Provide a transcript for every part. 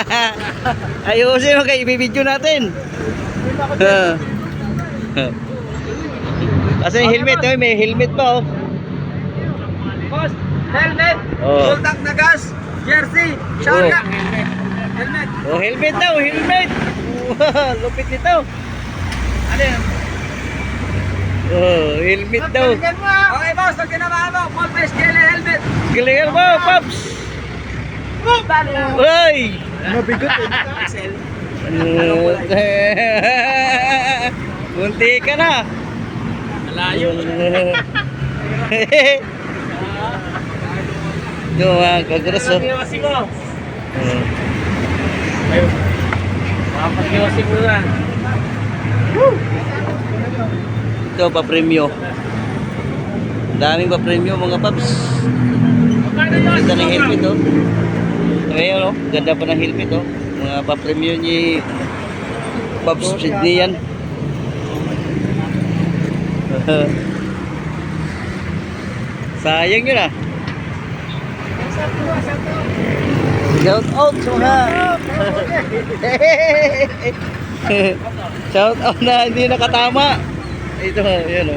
Ayusin mo kay ibibidyo natin. Ah. Kasi yung helmet, oh, may helmet pa oh. Boss, helmet, Oh. full tank na gas, jersey, shower cap. Helmet. Oh, helmet daw, helmet. Lupit nito. Ano yan? Oh, helmet daw. Okay boss, pag kinabahan mo, face gele helmet. Galingan mo, Pops. Bali. Uy! Mabigot eh. Excel. Munti ka na. Malayo. Yung mga kagras oh. Pag-iwasin mo. Pag-iwasin mo na. Ito pa premyo. Daming pa premyo mga paps. Ganda ng helmet oh. Ngayon oh, ganda pa ng helmet oh. Mga pa premyo ni Paps Sydney yan. Sayang yun ah. Shout out sa mga Shout out na hindi nakatama. Ito, yan o.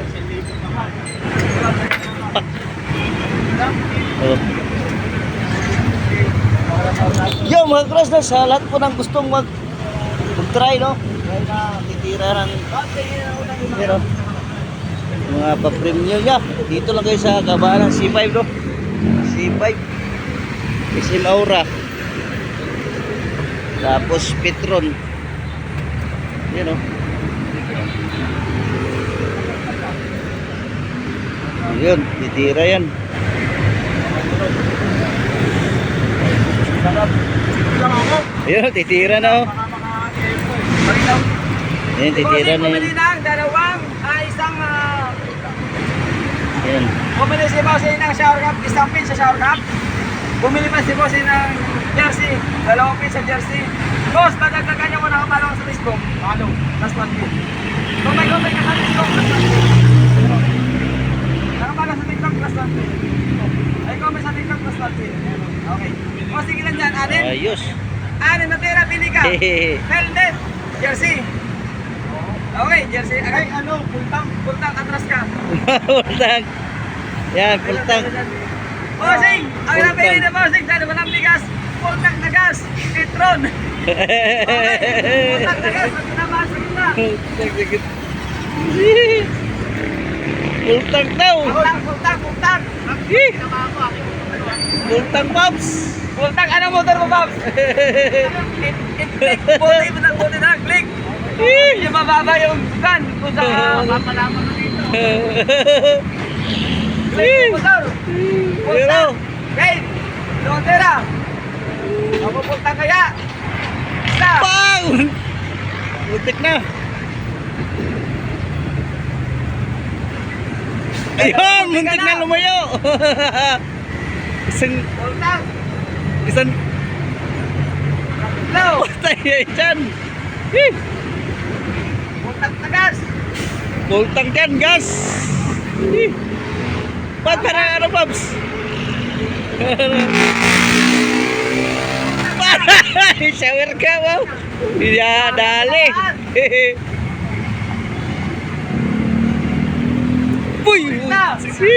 Oh. Yo, mga cross na sa lahat po ng gustong mag mag-try, no? Titira ng pero mga pa-premium niya. Dito lang kayo sa kabaan ng C5, no? C5. SM Aura. Tapos Petron. Yan, no? Yun, titira yan. Ayun, titira na oh. Malinaw. Ayun, titira na Bumili yan. ng dalawang, ah, isang, ah, Ayun. bumili si Bossy ng shower cap, isang pin sa shower cap. Bumili pa si Bossy ng jersey, dalawang pin sa jersey. Boss, padagdagan niyo muna ako follow sa Facebook. Follow, plus one pin. Kung may comment ka sa Facebook, plus one pin. Nakapala sa TikTok, plus one pin. Ay, comment sa TikTok, plus one pin. Okay. O, sige lang dyan, anin. Ayos. Anin na pili ka. Helmet, jersey. Okay, jersey. Ay, ano, pultang, pultang, atras ka. Pultang. Yan, pultang. Bossing, ang Pultang. napili na bossing, dahil walang bigas, pultang na gas, Petron. Okay, pultang na gas, pag pinabasa kita. Pultang daw. Pultang, pultang, pultang. Ih. Pultang Pops. Pultang, ano motor mo, it, click, buti mo na, buti na, click. Yung mababa yung gun, kung sa mapalaman mo dito. Click, motor. Pero, Hey, Lotera. Ako punta kaya. Isa. pang! Butik na. Ayun, muntik na lumayo. isang, Puntang. isang Low. patay ay dyan. Ih, Puntang tagas. Pultang yan, gas. Ih. Ba't parang ano, Pops? Shower ka, wow. Ya, dali. Uy! Si!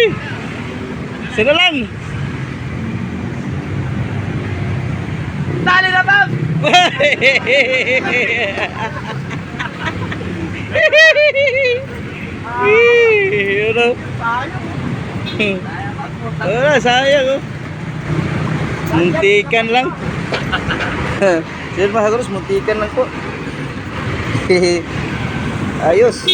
Sana lang! Na, Bob. Yun o. Wala, sayang oh. Muntikan lang. Sir Cruz, muntikan lang po. Ayos.